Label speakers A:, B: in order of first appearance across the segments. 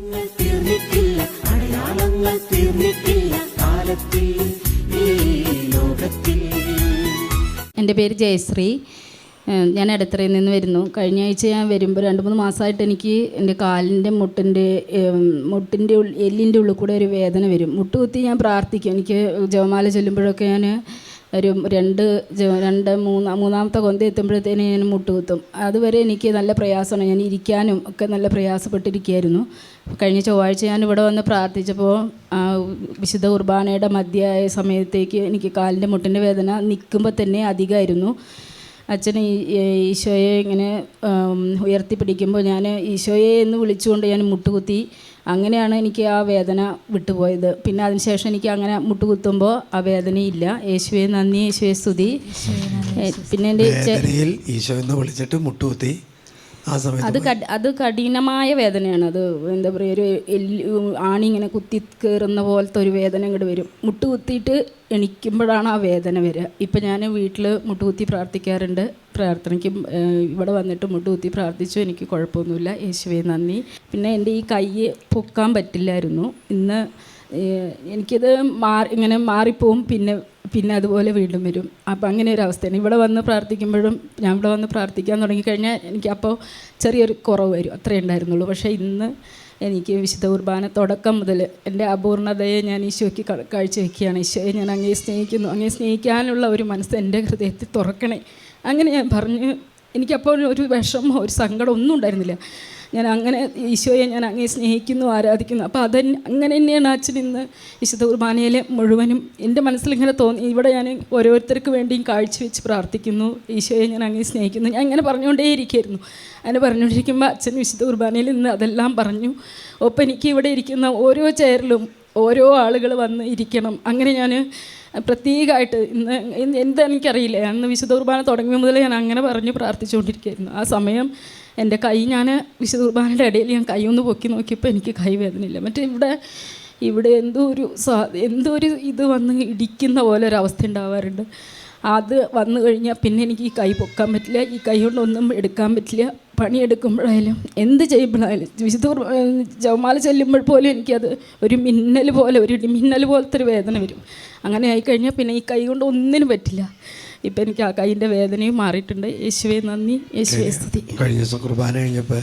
A: ഈ
B: എന്റെ പേര് ജയശ്രീ. ഞാൻ ഇടത്തറയിൽ നിന്ന് വരുന്നു. കഴിഞ്ഞ ആഴ്ച ഞാൻ വരുമ്പോൾ രണ്ട് മൂന്ന് മാസമായിട്ട് എനിക്ക് എന്റെ കാലിന്റെ മുട്ടിന്റെ മുട്ടിന്റെ എല്ലിന്റെ ഉള്ളിൽ കൂടെ ഒരു വേദന വരും. മുട്ടുകുത്തി ഞാൻ പ്രാർത്ഥിക്കും. എനിക്ക് ജവമാല ചൊല്ലുമ്പോഴൊക്കെ ഞാൻ ഒരു രണ്ട് രണ്ട് മൂന്ന് മൂന്നാമത്തെ കൊന്ത എത്തുമ്പോഴത്തേന് ഞാൻ മുട്ടുകുത്തും. അതുവരെ എനിക്ക് നല്ല പ്രയാസമാണ്. ഞാൻ ഇരിക്കാനും ഒക്കെ നല്ല പ്രയാസപ്പെട്ടിരിക്കുകയായിരുന്നു. കഴിഞ്ഞ ചൊവ്വാഴ്ച ഞാൻ ഇവിടെ വന്ന് പ്രാർത്ഥിച്ചപ്പോൾ വിശുദ്ധ കുർബാനയുടെ മധ്യയായ സമയത്തേക്ക് എനിക്ക് കാലിന്റെ മുട്ടിന്റെ വേദന നിൽക്കുമ്പോൾ തന്നെ അധികമായിരുന്നു. അച്ഛൻ ഈശോയെ ഇങ്ങനെ ഉയർത്തിപ്പിടിക്കുമ്പോൾ ഞാൻ ഈശോയെ എന്ന് വിളിച്ചുകൊണ്ട് ഞാൻ മുട്ടുകുത്തി അങ്ങനെയാണ് എനിക്ക് ആ വേദന വിട്ടുപോയത്. പിന്നെ അതിനുശേഷം എനിക്ക് അങ്ങനെ മുട്ടുകുത്തുമ്പോൾ ആ വേദനയില്ല. യേശുവെ നന്ദി. യേശുവെ സ്തുതി. പിന്നെ
C: എന്റെ ഈശോ എന്ന് വിളിച്ചിട്ട് മുട്ടുകുത്തി.
B: അത് അത് കഠിനമായ വേദനയാണ്. അത് എന്താ പറയുക ഒരു എല്ല് ആണി ഇങ്ങനെ കുത്തി കയറുന്ന പോലത്തെ ഒരു വേദന ഇങ്ങോട്ട് വരും. മുട്ട് കുത്തിയിട്ട് എണിക്കുമ്പോഴാണ് ആ വേദന വരിക ഇപ്പം ഞാൻ വീട്ടിൽ മുട്ട് കുത്തി പ്രാർത്ഥിക്കാറുണ്ട്. പ്രാർത്ഥനയ്ക്ക് ഇവിടെ വന്നിട്ട് മുട്ട് കുത്തി പ്രാർത്ഥിച്ചു. എനിക്ക് കുഴപ്പമൊന്നുമില്ല. യേശുവേ നന്ദി. പിന്നെ എന്റെ ഈ കൈ പൊക്കാൻ പറ്റില്ലായിരുന്നു. ഇന്ന് എനിക്കിത് മാറി ഇങ്ങനെ മാറിപ്പോവും. പിന്നെ പിന്നെ അതുപോലെ വീണ്ടും വരും. അപ്പം അങ്ങനെ ഒരു അവസ്ഥയാണ്. ഇവിടെ വന്ന് പ്രാർത്ഥിക്കുമ്പോഴും ഞാൻ ഇവിടെ വന്ന് പ്രാർത്ഥിക്കാൻ തുടങ്ങിക്കഴിഞ്ഞാൽ എനിക്ക് അപ്പോൾ ചെറിയൊരു കുറവ് വരും. അത്രേ ഉണ്ടായിരുന്നുള്ളൂ. പക്ഷേ ഇന്ന് എനിക്ക് വിശുദ്ധ കുർബാന തുടക്കം മുതൽ എന്റെ അപൂർണതയെ ഞാൻ ഈശോയ്ക്ക് കാഴ്ചവെക്കുകയാണ്. ഈശോയെ ഞാൻ അങ്ങേ സ്നേഹിക്കുന്നു. അങ്ങേ സ്നേഹിക്കാനുള്ള ഒരു മനസ്സ് എന്റെ ഹൃദയത്തിൽ തുറക്കണേ. അങ്ങനെ ഞാൻ പറഞ്ഞു എനിക്കപ്പോൾ ഒരു വിഷമം ഒരു സങ്കടം ഒന്നും ഉണ്ടായിരുന്നില്ല. ഞാൻ അങ്ങനെ ഈശോയെ ഞാൻ അങ്ങനെ സ്നേഹിക്കുന്നു ആരാധിക്കുന്നു. അപ്പോൾ അത് അങ്ങനെ തന്നെയാണ് അച്ഛൻ ഇന്ന് വിശുദ്ധ കുർബാനയിലെ മുഴുവനും എന്റെ മനസ്സിലിങ്ങനെ തോന്നി. ഇവിടെ ഞാൻ ഓരോരുത്തർക്ക് വേണ്ടിയും കാഴ്ചവെച്ച് പ്രാർത്ഥിക്കുന്നു. ഈശോയെ ഞാൻ അങ്ങനെ സ്നേഹിക്കുന്നു. ഞാൻ ഇങ്ങനെ പറഞ്ഞുകൊണ്ടേയിരിക്കുകയായിരുന്നു. അങ്ങനെ പറഞ്ഞുകൊണ്ടിരിക്കുമ്പോൾ അച്ഛൻ വിശുദ്ധ കുർബാനയിൽ ഇന്ന് അതെല്ലാം പറഞ്ഞു. ഒപ്പം എനിക്ക് ഇവിടെ ഇരിക്കുന്ന ഓരോ ചെയറിലും ഓരോ ആളുകൾ വന്ന് ഇരിക്കണം. അങ്ങനെ ഞാൻ പ്രത്യേകമായിട്ട് ഇന്ന് എന്തെനിക്കറിയില്ല. അന്ന് വിശുദ്ധ കുർബാന തുടങ്ങിയ മുതൽ ഞാൻ അങ്ങനെ പറഞ്ഞ് പ്രാർത്ഥിച്ചുകൊണ്ടിരിക്കുകയായിരുന്നു. ആ സമയം എന്റെ കൈ ഞാൻ വിശുദ്ധ കുർബാനയുടെ ഇടയിൽ ഞാൻ കൈ ഒന്ന് പൊക്കി നോക്കിയപ്പോൾ എനിക്ക് കൈ വേദനയില്ല. മറ്റേ ഇവിടെ ഇവിടെ എന്തോ ഒരു സാ എന്തോ ഒരു ഇത് വന്ന് ഇടിക്കുന്ന പോലെ ഒരു അവസ്ഥ ഉണ്ടാവാറുണ്ട്. അത് വന്നു കഴിഞ്ഞാൽ പിന്നെ എനിക്ക് ഈ കൈ പൊക്കാൻ പറ്റില്ല. ഈ കൈ കൊണ്ടൊന്നും എടുക്കാൻ പറ്റില്ല. പണിയെടുക്കുമ്പോഴായാലും എന്ത് ചെയ്യുമ്പോഴായാലും വിശുദ്ധ ജവമാല ചെല്ലുമ്പോൾ പോലും എനിക്കത് ഒരു മിന്നൽ പോലെ ഒരു മിന്നൽ പോലത്തെ ഒരു വേദന വരും. അങ്ങനെ ആയിക്കഴിഞ്ഞാൽ പിന്നെ ഈ കൈ കൊണ്ട് ഒന്നിനും പറ്റില്ല. ഇപ്പം എനിക്ക് ആ കൈയിന്റെ വേദനയും മാറിയിട്ടുണ്ട്. യേശുവെ നന്ദി. യേശുവേ സ്തുതി.
C: കഴിഞ്ഞ ദിവസം കുർബാന കഴിഞ്ഞപ്പോൾ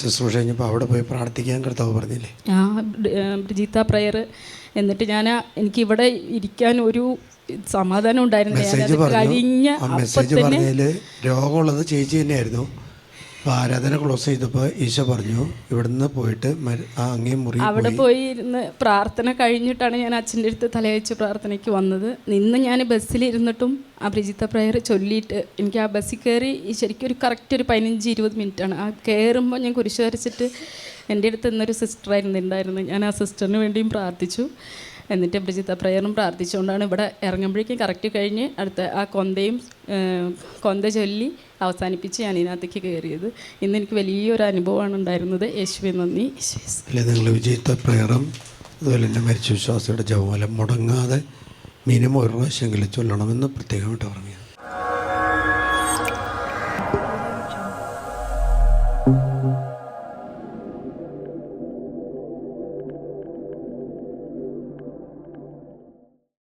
C: ശുശ്രൂഷ കഴിഞ്ഞപ്പോൾ അവിടെ പോയി പ്രാർത്ഥിക്കാൻ കർത്താവ് പറഞ്ഞില്ലേ?
B: ആ ബ്രിജീത്ത പ്രയർ എന്നിട്ട് ഞാൻ എനിക്കിവിടെ ഇരിക്കാൻ ഒരു സമാധാനം ഉണ്ടായിരുന്നില്ല കഴിഞ്ഞ
C: മെസ്സേജ് പറഞ്ഞതിൽ രോഗമുള്ളത് ചേച്ചി തന്നെയായിരുന്നു. അപ്പോൾ ആരാധന ക്ലോസ് ചെയ്തപ്പോൾ ഈശോ പറഞ്ഞു ഇവിടുന്ന് പോയിട്ട് അങ്ങേ മുറി
B: അവിടെ പോയി. ഇരുന്ന് പ്രാർത്ഥന കഴിഞ്ഞിട്ടാണ് ഞാൻ അച്ഛന്റെ അടുത്ത് തലയച്ച് പ്രാർത്ഥനയ്ക്ക് വന്നത്. നിന്ന് ഞാൻ ബസ്സിലിരുന്നിട്ടും ആ ബ്രിജിത്ത പ്രയർ ചൊല്ലിയിട്ട് എനിക്ക് ആ ബസ്സിൽ കയറി ശരിക്കും ഒരു കറക്റ്റ് ഒരു പതിനഞ്ച് ഇരുപത് മിനിറ്റാണ്. ആ കയറുമ്പോൾ ഞാൻ കുരിശ് വരച്ചിട്ട് എന്റെ അടുത്ത് ഇന്നൊരു സിസ്റ്ററായിരുന്നു ഉണ്ടായിരുന്നു ഞാൻ ആ സിസ്റ്ററിന് വേണ്ടിയും പ്രാർത്ഥിച്ചു. എന്നിട്ട് ബ്രിജിത്ത പ്രയറും പ്രാർത്ഥിച്ചുകൊണ്ടാണ് ഇവിടെ ഇറങ്ങുമ്പോഴേക്കും കറക്റ്റ് കഴിഞ്ഞ് അടുത്ത ആ കൊന്തയും കൊന്ത ചൊല്ലി അവസാനിപ്പിച്ച് ഞാൻ ഇതിനകത്തേക്ക് കയറിയത്. ഇന്ന് എനിക്ക് വലിയൊരു അനുഭവമാണ് ഉണ്ടായിരുന്നത്. യേശുവെ നന്ദി.
C: അല്ലെ നിങ്ങൾ വിജയിത്ത പ്രയറും അതുപോലെ തന്നെ മരിച്ച വിശ്വാസിയുടെ ജപമാല മുടങ്ങാതെ മിനിമം ഒരു പ്രാവശ്യമെങ്കിലും ചൊല്ലണമെന്ന് പ്രത്യേകമായിട്ട് പറഞ്ഞു